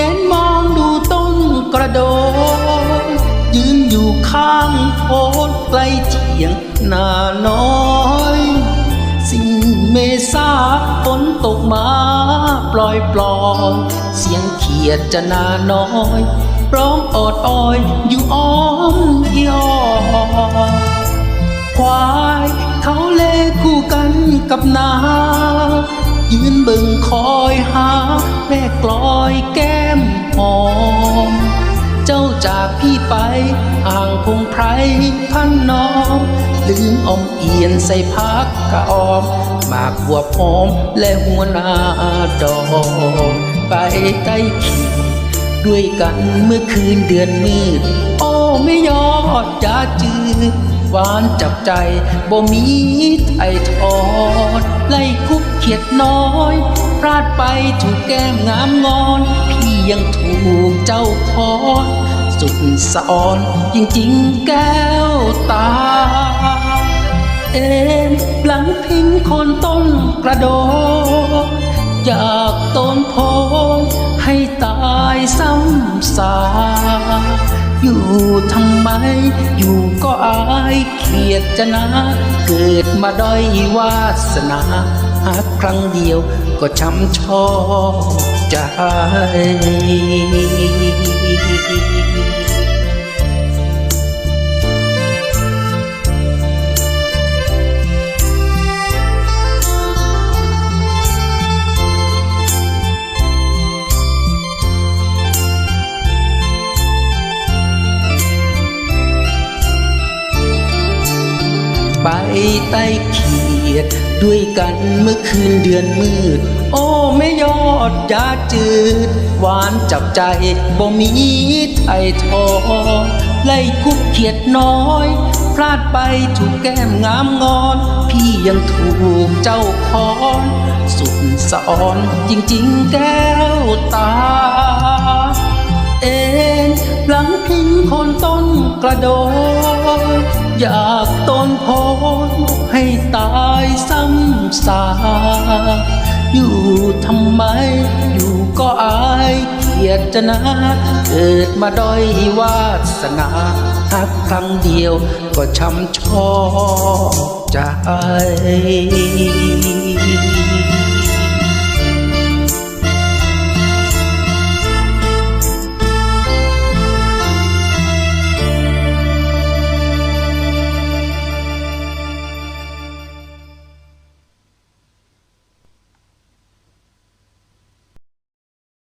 เงนมองดูต้นกระโดดยืนอยู่ข้างโพนใกล้เฉียงนาน้อยสิ้นเมษาฝนตกมาปล่อยปลอนเสียงเขียดจะนาน้อยร้องอดออยอยู่อ้อมยอควายเขาเลคู่กันกับนา แม่กลอยแก้มหอม เจ้าจากพี่ไปอ่างพงไพรพันน้องลืมอมเอียนใส่พักกะออมหมากบัวพร้อมและหัวนาดอกไปใต้ขีด้วยกันเมื่อคืนเดือนมืดโอ้ไม่ยอดจะจืดหวานจับใจบ่มีไทยทอดไล่คุ ขียดน้อยพลาดไปถูกแก้มงามงอน พี่ยังถูกเจ้าคอนสุดสะออนจริงๆแก้วตา เอ็นหลังพิงคนต้นกระโดดจากต้นโพให้ตายซ้ำสาอยู่ทำไม อยู่ก็อายเขียดจะนะ เกิดมาด้อยวาสนา ครั้งเดียวก็ช้ำชอกใจไปใต้เขียด ด้วยกันเมื่อคืนเดือนมืด โอ้ไม่ยอดยาจืด หวานจับใจบ่มีไทยทองไล่คุกเขียดน้อย พลาดไปถูกแก้มงามงอน พี่ยังถูกเจ้าคอน สุดสะออนจริงๆแก้วตา หลังพิงคนต้นกระโดด อยากต้นโพนให้ตายซ้ำสา อยู่ทำไม อยู่ก็อายเขียดจะนะ เกิดมาด้อยวาสนาหักครั้งเดียวก็ช้ำชอกใจ